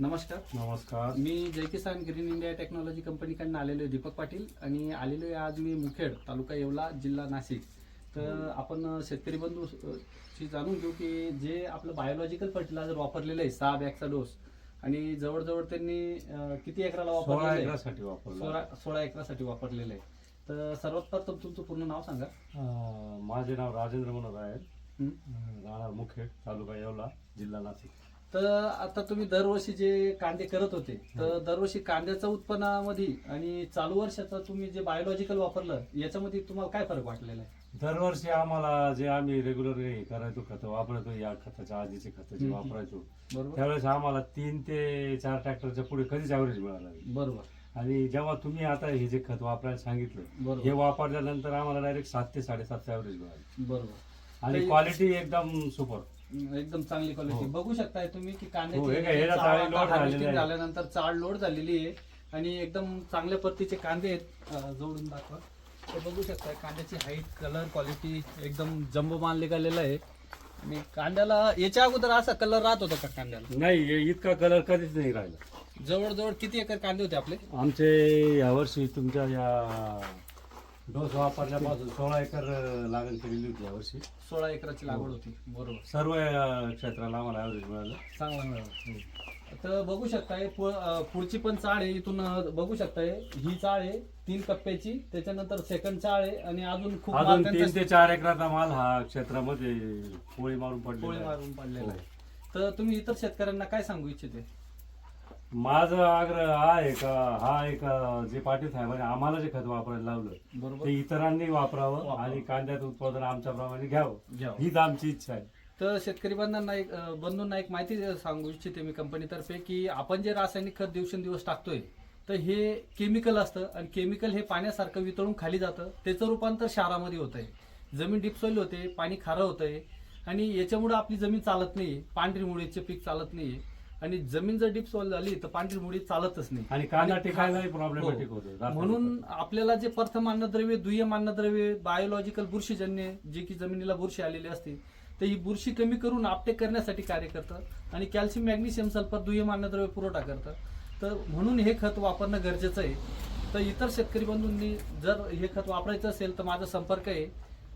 नमस्कार. नमस्कार. मी Jai Kisan green India technology कंपनीकडून आलेलो आहे दीपक पाटील आणि आलेलो आहे आज मी मुखेड तालुका येवला जिल्हा नाशिक. तर आपण शेतकरी बंधू ची जाणून घेऊ की जे आपलं बायोलॉजिकल फर्टिलायझर वापरलेलं आहे सहा बॅगचा डोस आणि जवळजवळ त्यांनी किती एकराला वापरला सोळा सोळा एकरासाठी वापरलेलं आहे. तर सर्वात प्रथम तुमचं पूर्ण नाव सांगा. माझे नाव राजेंद्र मनोहर आहे. हं? राहणार मुखेड तालुका येवला जिल्हा नाशिक. तर आता तुम्ही दरवर्षी जे कांदे करत होते तर दरवर्षी कांद्याच्या उत्पन्नामध्ये आणि चालू वर्षाचं तुम्ही जे बायोलॉजिकल वापरलं याच्यामध्ये तुम्हाला काय फरक वाटलेला आहे? दरवर्षी आम्हाला जे आम्ही रेग्युलर करायचो खतं वापरायचो या खताच्या आधीचे खतं जे. वापरायचो बरोबर. त्यावेळेस आम्हाला तीन ते चार ट्रॅक्टरच्या पुढे कधीच ॲव्हरेज मिळाला नाही. बरोबर. आणि जेव्हा तुम्ही आता हे जे खत वापरायला सांगितलं हे बरोबर वापरल्यानंतर आम्हाला डायरेक्ट सात ते साडेसातचं ॲव्हरेज मिळालं. बरोबर. आणि क्वालिटी एकदम सुपर एकदम चांगली क्वालिटी हो. बघू शकताय तुम्ही की हो, हे काय, चाळ चाळी झालेली harvesting आहे. झाल्यानंतर चाळ लोड झालेली आहे. आणि एकदम चांगल्या पद्धतीचे कांदे आहेत. अं, जोडून दाखवा. ते बघू शकताय कांद्याची हाईट कलर क्वालिटी एकदम जम्बो माल निघालेला आहे. आणि कांद्याला याच्या अगोदर असा कलर राहत होता का कांद्याला? नाही हे इतका कलर कधीच नाही राहिला. जवळजवळ किती एकर कांदे होते आपले? आमचे यावर्षी तुमच्या या डोस वापरल्यापासून सोळा एकर लागण केलेली होती यावर्षी सोळा एकराची लागवड होती बरोबर. सर्व अं, क्षेत्राला आम्हाला ॲव्हरेज मिळालं. चांगला मिळाला तर बघू शकताय पु- अं, पुढची पण चाळ आहे इथून अं, बघू शकताय ही चाळ आहे तीन कप्प्याची त्याच्यानंतर सेकंड चाळ आहे आणि अजून खूप माल अजून त्यांचा तीन ते चार एकराचा माल हा क्षेत्रामध्ये पोळी मारून पोळी पडलेला आहे. मारून पडलेला हो. आहे. तर तुम्ही इतर शेतकऱ्यांना काय सांगू इच्छिते? माझा आग्रह हा आहे का हा एक जे पाटील साहेबांनी आम्हाला जे खत वापरायला लावलं बरोबर. ते इतरांनी वापरावं वापरावं. आणि कांद्याचं उत्पादन आमच्याप्रमाणे घ्यावं. घ्या हीच आमची इच्छा आहे. तर शेतकरी बंधूंना एक अं, बंधूंना एक माहिती सांगू इच्छिते मी कंपनीतर्फे की आपण जे रासायनिक खत दिवसेंदिवस टाकतोय तर हे केमिकल असतं आणि केमिकल हे पाण्यासारखं वितळून खाली जातं. त्याचं रूपांतर क्षारामध्ये होत आहे जमीन डिपसॉईल होते पाणी खारं होतंय आणि याच्यामुळे आपली जमीन चालत नाही पांढरी मुळीचे पीक चालत नाही आणि जमीन जर डिपसॉईल झाली तर पांढरी मुळी चालतच नाही. आणि कांदा टिकायलाही हो. प्रॉब्लेमॅटिक होतं म्हणून आपल्याला जे प्रथम अन्नद्रव्य दुय्यम अन्नद्रव्य बायोलॉजिकल बुरशीजन्य जे की जमिनीला बुरशी आलेली असते तर ही बुरशी कमी करून आपटेक करण्यासाठी कार्य करतं. आणि कॅल्शियम मॅग्नेशियम सल्फर दुय्यम अन्नद्रव्य पुरवठा करतं. तर म्हणून हे खत वापरणं गरजेचं आहे. तर इतर शेतकरी बंधूंनी जर हे खत वापरायचं असेल तर माझा संपर्क आहे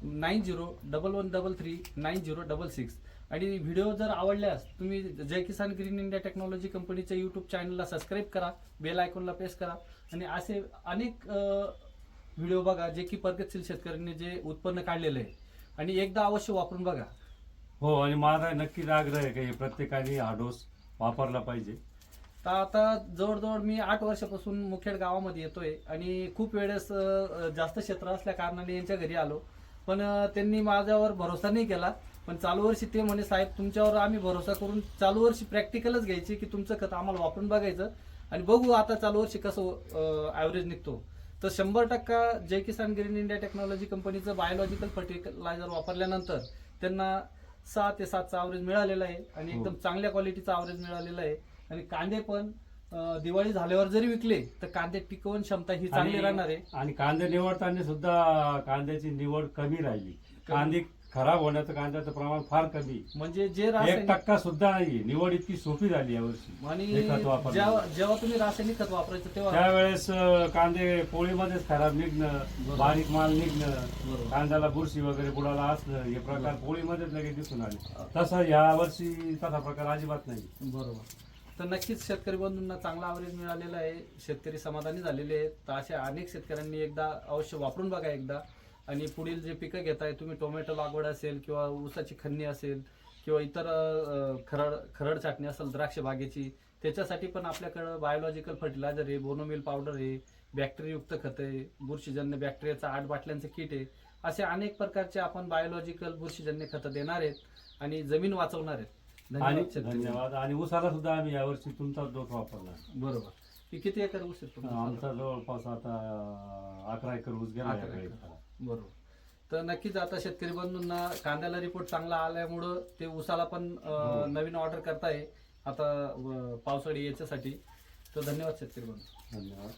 nine zero double one double three nine zero double six. आणि व्हिडिओ जर आवडल्यास तुम्ही Jai Kisan green India technology कंपनीच्या युट्यूब चॅनलला सबस्क्राईब करा बेल आयकॉनला प्रेस करा आणि असे अनेक व्हिडिओ बघा जे की प्रगतशील शेतकऱ्यांनी जे उत्पन्न काढलेलं आहे. आणि एकदा अवश्य वापरून बघा. हो आणि माझा नक्कीच आग्रह आहे की प्रत्येकाने हा डोस वापरला पाहिजे. तर आता जवळजवळ मी आठ वर्षापासून मुखेड गावामध्ये येतोय आणि खूप वेळेस अं, जास्त क्षेत्र असल्या कारणाने यांच्या घरी आलो. पण अं, त्यांनी माझ्यावर भरोसा नाही केला. पण चालू वर्षी ते म्हणे साहेब तुमच्यावर आम्ही भरोसा करून चालू वर्षी प्रॅक्टिकलच घ्यायची की तुमचं खत आम्हाला वापरून बघायचं आणि बघू आता चालू वर्षी कसं ॲव्हरेज निघतो. तर शंभर टक्का Jai Kisan green India technology कंपनीचं बायोलॉजिकल फर्टिलायझर वापरल्यानंतर त्यांना सहा ते सातचा ॲव्हरेज मिळालेला आहे आणि हो. एकदम चांगल्या क्वालिटीचा ॲव्हरेज मिळालेला आहे. आणि कांदे पण दिवाळी झाल्यावर जरी विकले तर कांदे टिकवण क्षमता ही चांगली राहणार आहे. आणि कांदे निवडताना सुद्धा कांद्याची निवड कमी राहिली. कांदे खराब होण्याचं कांद्याचं प्रमाण फार कमी. म्हणजे जे एक रासायनिक टक्का सुद्धा नाही निवड इतकी सोपी झाली यावर्षी आणि हे खत. जेव्हा जेव्हा तुम्ही रासायनिक खत वापरायचं तेव्हा त्यावेळेस अं, कांदे पोळीमध्येच खराब निघणं. बारीक माल निघणं बरोबर. कांद्याला बुरशी वगैरे बुडाला असणं हे प्रकार पोळीमध्येच लगेच दिसून आले. तसं या वर्षी तसा प्रकार अजिबात नाही. बरोबर. तर नक्कीच शेतकरी बंधूंना चांगला ॲव्हरेज मिळालेला आहे. शेतकरी समाधानी झालेले आहेत. तर अशा अनेक शेतकऱ्यांनी एकदा अवश्य वापरून बघा एकदा. आणि पुढील जे पिकं घेताय तुम्ही टोमॅटो लागवड असेल किंवा ऊसाची खन्नी असेल किंवा इतर खरड खरड छाटणी असेल द्राक्ष बागेची त्याच्यासाठी पण आपल्याकडं बायोलॉजिकल फर्टिलायझर आहे बोनोमिल पावडर आहे बॅक्टेरियायुक्त खत आहे बुरशीजन्य बॅक्टेरियाचा आठ बाटल्यांचं किट आहे. असे अनेक प्रकारचे आपण बायोलॉजिकल बुरशीजन्य खतं देणार आहेत आणि जमीन वाचवणार आहेत. आणि धन्यवाद. आणि उसाला सुद्धा आम्ही यावर्षी तुमचा डोस वापरला बरोबर. की किती एकर ऊस? आमचा जवळपास आता अकरा एकर ऊस गेला बरोबर. तर नक्कीच आता शेतकरी बंधूंना कांद्याला रिपोर्ट चांगला आल्यामुळं ते ऊसाला पण अं, हो. नवीन ऑर्डर करताय. आता अं, पावसाळी याच्यासाठी. तर धन्यवाद शेतकरी बंधू. धन्यवाद.